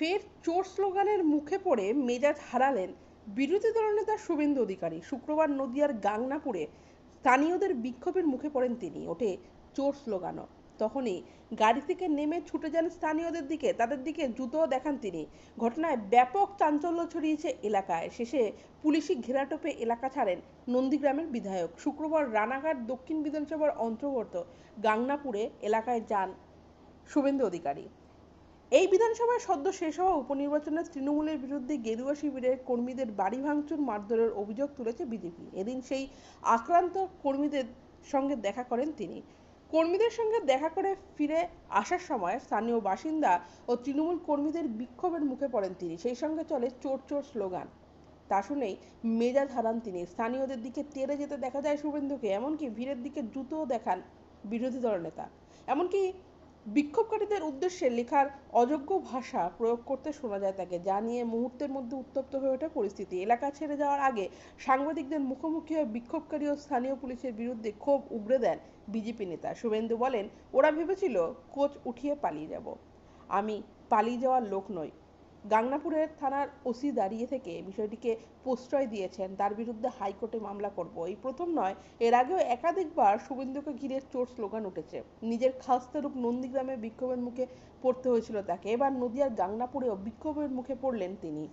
ফের চোর স্লোগানের মুখে পড়ে মেজাজ হারালেন বিরোধী দলনেতা শুভেন্দু অধিকারী। শুক্রবার নদিয়ার গাংনাপুরে স্থানীয়দের বিক্ষোভের মুখে পড়েন তিনি। ওঠে চোর স্লোগানও। তখনই গাড়ি থেকে নেমে ছুটে যান স্থানীয়দের দিকে। তাদের দিকে জুতোও দেখান তিনি। ঘটনায় ব্যাপক চাঞ্চল্য ছড়িয়েছে এলাকায়। শেষে পুলিশি ঘেরাটোপে এলাকা ছাড়েন নন্দীগ্রামের বিধায়ক। শুক্রবার রানাঘাট দক্ষিণ বিধানসভার অন্তর্গত গাংনাপুরে এলাকায় যান শুভেন্দু অধিকারী। এই বিধানসভায় সদ্য শেষ হওয়া উপনির্বাচনে তৃণমূলের বিরুদ্ধে গেরুয়া শিবিরের কর্মীদের বাড়ি ভাঙচুর মারধরের অভিযোগ তুলেছে বিজেপি। এদিন সেই আক্রান্ত কর্মীদের সঙ্গে দেখা করেন তিনি। কর্মীদের সঙ্গে দেখা করে ফিরে আসার সময় স্থানীয় বাসিন্দা ও তৃণমূল কর্মীদের বিক্ষোভের মুখে পড়েন তিনি। সেই সঙ্গে চলে চোর চোর স্লোগান। তা শুনেই মেজাজ হারান তিনি। স্থানীয়দের দিকে তেড়ে যেতে দেখা যায় শুভেন্দুকে, এমনকি ভিড়ের দিকে জুতোও দেখান বিরোধী দল নেতা এমনকি বিক্ষোভকারীদের উদ্দেশ্যে লেখার অযোগ্য ভাষা প্রয়োগ করতে শোনা যায় তাকে, যা নিয়ে মুহূর্তের মধ্যে উত্তপ্ত হয়ে ওঠে পরিস্থিতি। এলাকা ছেড়ে যাওয়ার আগে সাংবাদিকদের মুখোমুখি হয়ে বিক্ষোভকারী ও স্থানীয় পুলিশের বিরুদ্ধে ক্ষোভ উগড়ে দেন বিজেপি নেতা। শুভেন্দু বলেন, ওরা ভেবেছিল, কোচ উঠিয়ে পালিয়ে যাব। আমি পালিয়ে যাওয়ার লোক নই। গাংনাপুরের থানার ওসি দাঁড়িয়ে থেকে বিষয়টিকে প্রশ্রয় দিয়েছেন। তার বিরুদ্ধে হাইকোর্টে মামলা করব। এই প্রথম নয়, এর আগেও একাধিকবার শুভেন্দুকে ঘিরে চোর স্লোগান উঠেছে। নিজের খাস্তারূপ নন্দীগ্রামে বিক্ষোভের মুখে পড়তে হয়েছিল তাকে। এবার নদিয়ার গাংনাপুরেও বিক্ষোভের মুখে পড়লেন তিনি।